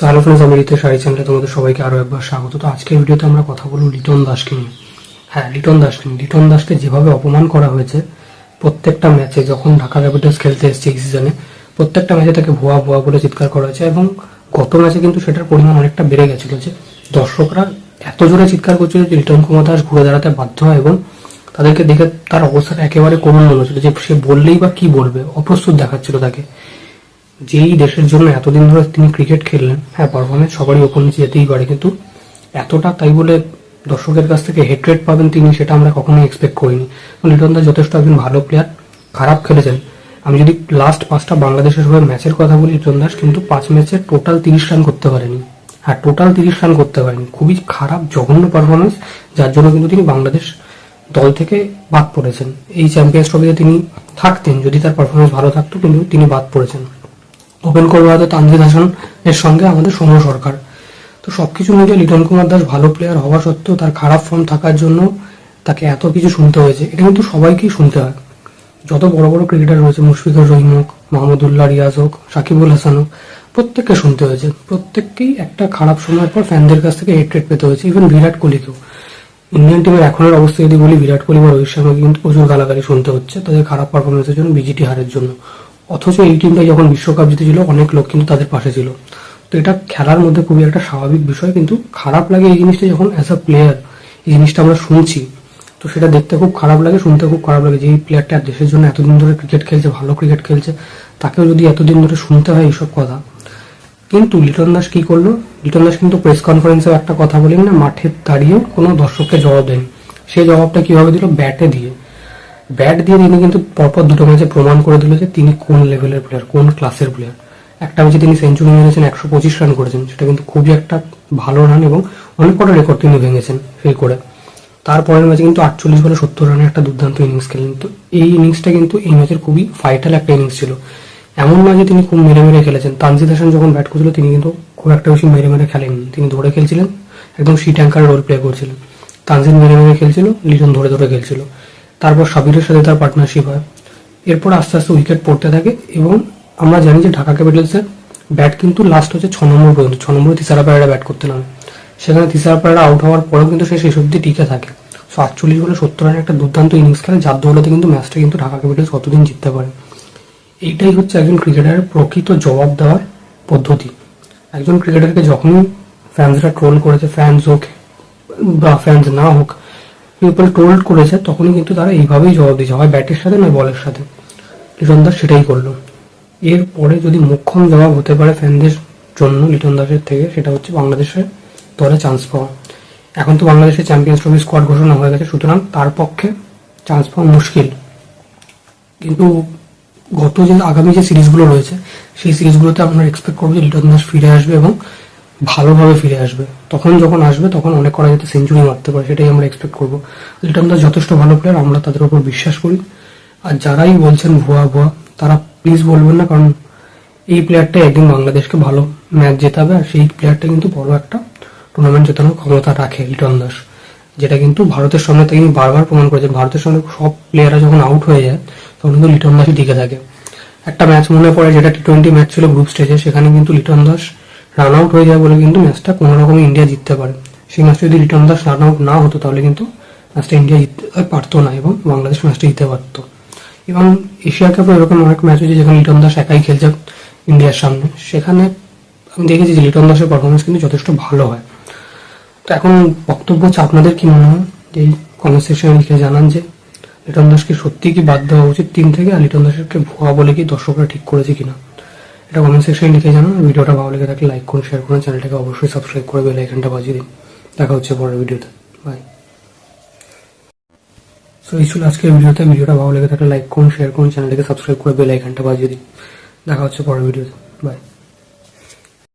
So hello friends আমি রিতেশ শাড়ি চ্যানেলে তোমাদের সবাইকে আরও একবার স্বাগত। তো আজকের ভিডিওতে আমরা কথা বলব লিটন দাসকে নিয়ে। হ্যাঁ লিটন দাসকে নিয়ে। লিটন দাসকে যেভাবে অপমান করা হয়েছে, প্রত্যেকটা ম্যাচে যখন ঢাকা ক্যাপিটালস খেলতে এসেছে এই সিজনে প্রত্যেকটা ম্যাচে তাকে ভুয়া ভুয়া বলে চিৎকার করা হয়েছে এবং গত ম্যাচে কিন্তু সেটার পরিমাণ অনেকটা বেড়ে গেছিল যে দর্শকরা এত জোরে চিৎকার করছিল যে লিটন কুমার দাস ঘুরে দাঁড়াতে বাধ্য হয় এবং তাদেরকে দেখে তার অবস্থাটা একেবারে করুণ মনে হচ্ছিল যে সে বললেই বা কি বলবে, অপ্রস্তুত দেখাচ্ছিল তাকে। যেই দেশের জন্য এতদিন ধরে তিনি ক্রিকেট খেললেন হ্যাঁ পারফরমেন্স সবারই ওপর নিচে যেতেই পারে, কিন্তু এতটা তাই বলে দর্শকের কাছ থেকে হেট্রেট পাবেন তিনি, সেটা আমরা কখনোই এক্সপেক্ট করিনি। লিটন দাস যথেষ্ট একজন ভালো প্লেয়ার খারাপ খেলেছেন। আমি যদি লাস্ট পাঁচটা বাংলাদেশের হয়ে ম্যাচের কথা বলি লিটন দাস, কিন্তু পাঁচ ম্যাচে টোটাল তিরিশ রান করতে পারেনি। হ্যাঁ টোটাল তিরিশ রান করতে পারেনি। খুবই খারাপ, জঘন্য পারফরমেন্স যার জন্য কিন্তু তিনি বাংলাদেশ দল থেকে বাদ পড়েছেন। এই চ্যাম্পিয়ন্স ট্রফিতে তিনি থাকতেন, যদি তার পারফরমেন্স ভালো থাকতো, কিন্তু তিনি বাদ পড়েছেন। ওপেন করবে হয়তো তানজিদ হাসান এর সঙ্গে আমাদের সৌম্য সরকার। তো সবকিছু মিলিয়ে লিটন কুমার দাস ভালো প্লেয়ার হওয়া সত্ত্বেও তার খারাপ ফর্ম থাকার জন্য তাকে এত কিছু শুনতে হয়েছে। এটা কিন্তু সবাইকেই শুনতে হয়। যত বড় বড় ক্রিকেটার রয়েছে, মুশফিকুর রহিম হোক, মাহমুদুল্লাহ রিয়াজ হোক, সাকিবুল হাসান হোক, প্রত্যেককে শুনতে হয়েছে। প্রত্যেককেই একটা খারাপ সময়ের পর ফ্যানদের কাছ থেকে হেট্রেট পেতে হয়েছে। ইভেন বিরাট কোহলিকেও। ইন্ডিয়ান টিমের এখনের অবস্থা যদি বলি, বিরাট কোহলি বা রোহিত শর্মাকে কিন্তু প্রচুর গালাগালি শুনতে হচ্ছে তাদের খারাপ পারফরমেন্সের জন্য বিজিটি হারের জন্য। অথচ এই টিমটা যখন বিশ্বকাপ জিতেছিল, অনেক লোক কিন্তু তাদের পাশে ছিল। তো এটা খেলার মধ্যে খুবই একটা স্বাভাবিক বিষয়, কিন্তু খারাপ লাগে এই জিনিসটা যখন অ্যাজ আ প্লেয়ার এই জিনিসটা আমরা শুনছি। তো সেটা দেখতে খুব খারাপ লাগে, শুনতে খুব খারাপ লাগে যে এই প্লেয়ারটা দেশের জন্য এতদিন ধরে ক্রিকেট খেলছে, ভালো ক্রিকেট খেলছে, তাকেও যদি এতদিন ধরে শুনতে হয় এইসব কথা। কিন্তু লিটন দাস কি করল? লিটন দাস কিন্তু প্রেস কনফারেন্সে একটা কথা বলেন না, মাঠে দাঁড়িয়ে কোনো দর্শককে জবাব দেন সেই জবাবটা কীভাবে দিল? ব্যাটে দিয়ে। ব্যাট দিয়ে তিনি কিন্তু পরপর দুটো ম্যাচে প্রমাণ করে দিল যে তিনি কোন লেভেলের প্লেয়ার কোন ক্লাসের প্লেয়ার একটা ম্যাচে তিনি সেঞ্চুরি মেরেছেন, একশো পঁচিশ রান করেছেন, সেটা কিন্তু খুবই একটা ভালো রান এবং অনেক কটা রেকর্ড তিনি ভেঙেছেন সেই করে। তারপরের ম্যাচে কিন্তু আটচল্লিশ বলে সত্তর রানের একটা দুর্দান্ত ইনিংস খেলেন। তো এই ইনিংসটা কিন্তু এই ম্যাচের খুবই ফাইটাল একটা ইনিংস ছিল। এমন নয় যে তিনি খুব মেরে মেরে খেলেছেন। তানজিদ হাসান যখন ব্যাট করছিল তিনি কিন্তু খুব একটা বেশি মেরে মেরে খেলেননি। তিনি ধরে খেলছিলেন, একদম সি ট্যাঙ্কার রোল প্লে করছিলেন। তানজিদ মেরে মেরে খেলছিল, লিটন ধরে ধরে খেলছিল। তারপর সাবিরের সাথে তার পার্টনারশিপ হয়। এরপর আস্তে আস্তে উইকেট পড়তে থাকে এবং আমরা জানি যে ঢাকা ক্যাপিটালসের ব্যাট কিন্তু লাস্ট হচ্ছে ছ নম্বর পর্যন্ত, ছ নম্বরে তিসারা পায়রা ব্যাট করতে নামে। সেখানে তিসারা পায়রা আউট হওয়ার পরেও কিন্তু সে শেষ অব্দি টিকে থাকে। সো আটচল্লিশ বলে সত্তর রানের একটা দুর্দান্ত ইনিংস খেলে যার দৌলতে কিন্তু ম্যাচটা কিন্তু ঢাকা ক্যাপিটালস কতদিন জিততে পারে। এইটাই হচ্ছে একজন ক্রিকেটারের প্রকৃত জবাব দেওয়ার পদ্ধতি। একজন ক্রিকেটারকে যখনই ফ্যান্সরা ট্রোল করেছে ফ্যান্স হোক বা ফ্যান্স না হোক পিপল ট্রোল করেছে, তখনই কিন্তু তারা এইভাবেই জবাব দিয়েছে। হয় ব্যাটের সাথে নয়, বলের সাথে। লিটন দাস সেটাই করল। এরপরে যদি মোক্ষম জবাব হতে পারে ফ্যানদের জন্য লিটন দাসের থেকে, সেটা হচ্ছে বাংলাদেশের দলে চান্স পাওয়া। এখন তো বাংলাদেশের চ্যাম্পিয়ন্স ট্রফি স্কোয়াড ঘোষণা হয়ে গেছে, সুতরাং তার পক্ষে চান্স পাওয়া মুশকিল। কিন্তু গত যে আগামী যে সিরিজগুলো রয়েছে, সেই সিরিজগুলোতে আমরা এক্সপেক্ট করব যে লিটন দাস ফিরে আসবে এবং ভালোভাবে ফিরে আসবে। তখন যখন আসবে, তখন অনেক করা যাতে সেঞ্চুরি মারতে পারে, সেটাই আমরা এক্সপেক্ট করব। লিটন দাস যথেষ্ট ভালো প্লেয়ার আমরা তাদের উপর বিশ্বাস করি। আর যারাই বলছেন ভুয়া ভুয়া, তারা প্লিজ বলবেন না, কারণ এই প্লেয়ারটা একদিন বাংলাদেশকে ভালো ম্যাচ জেতাবে, আর সেই প্লেয়ারটা কিন্তু বড় একটা টুর্নামেন্ট জেতানোর ক্ষমতা রাখে লিটন দাস। যেটা কিন্তু ভারতের সামনে তিনি বারবার প্রমাণ করেছেন ভারতের সামনে সব প্লেয়াররা যখন আউট হয়ে যায়, তখন কিন্তু লিটন দাসই টিকে থাকে। একটা ম্যাচ মনে পড়ে, যেটা টি টোয়েন্টি ম্যাচ ছিল গ্রুপ স্টেজে সেখানে কিন্তু লিটন দাস রান আউট হয়ে যায় বলে কিন্তু ম্যাচটা কোনো রকমে ইন্ডিয়া জিততে পারে। সেই ম্যাচটা যদি লিটন দাস রান আউট না হতো, তাহলে কিন্তু ম্যাচটা ইন্ডিয়া জিততে পারতো না এবং বাংলাদেশ ম্যাচটা জিততে পারতো। এবং এশিয়া কাপে এরকম অনেক ম্যাচ হয়েছে যেখানে লিটন দাস একাই খেলছে ইন্ডিয়ার সামনে। সেখানে আমি দেখেছি যে লিটন দাসের পারফরমেন্স কিন্তু যথেষ্ট ভালো হয়। তো এখন বক্তব্য হচ্ছে আপনাদের কি মনে হয়? যে কমেন্ট সেকশনে লিখে জানান যে লিটন দাসকে সত্যি কি বাদ দেওয়া উচিত তিন থেকে আর লিটন দাসকে ভুয়া বলে কি দর্শকরা ঠিক করেছে কিনা? এটা কমেন্ট সেকশনে লিখে জানান। ভিডিওটা ভালো লেগে থাকলে লাইক করুন শেয়ার করুন চ্যানেলটাকে অবশ্যই সাবস্ক্রাইব করে বেল আইকনটা বাজিয়ে দিন। দেখা হচ্ছে পরের ভিডিওতে। বাই সো এই ছিল আজকের ভিডিওতে। ভিডিওটা ভালো লেগে থাকলে লাইক করুন শেয়ার করুন, চ্যানেলটাকে সাবস্ক্রাইব করে বেল আইকনটা বাজিয়ে দিন। দেখা হচ্ছে পরের ভিডিওতে। বাই